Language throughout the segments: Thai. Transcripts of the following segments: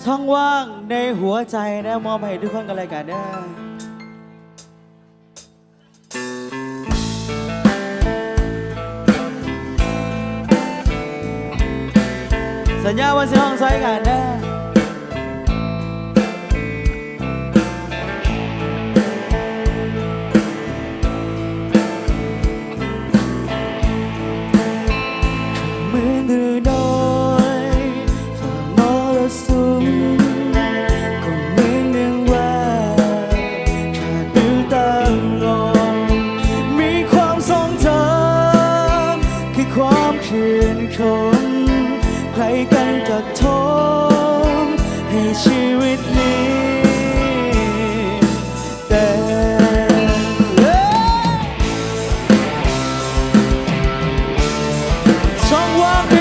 ช่องว่างในหัวใจนะมอบให้ทุกคนกันเลยกันนะสัญญาว่าจะห้องใส่กันนะ คน ใครกันจะทนให้ชีวิตนี้สองวัน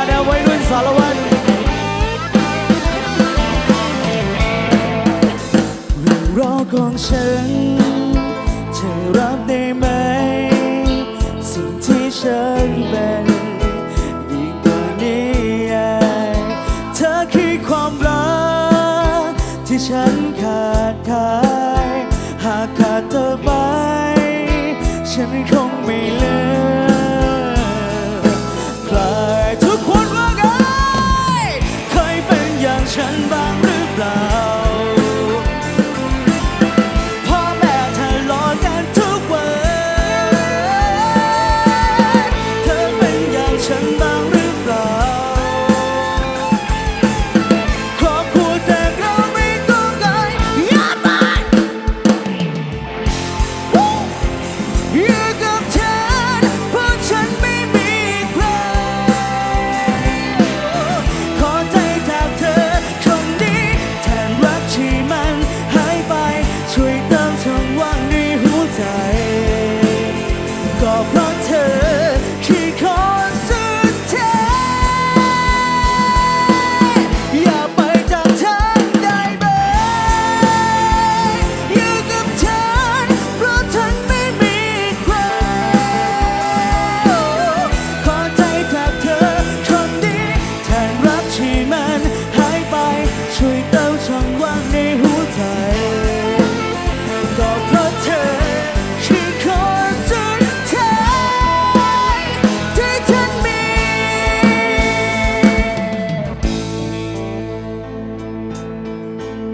วัตรนวัยรุ่สารวัตเรื่องราของฉันเธอรับได้ไหม สิ่งที่ฉันเป็นยิ่งกว่านี้เธอคือความรักที่ฉันขาดหาย หากขาดเธอไป ฉันคงไม่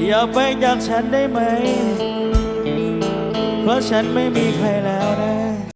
อย่าไปจากฉันได้ไหม เพราะฉันไม่มีใครแล้ว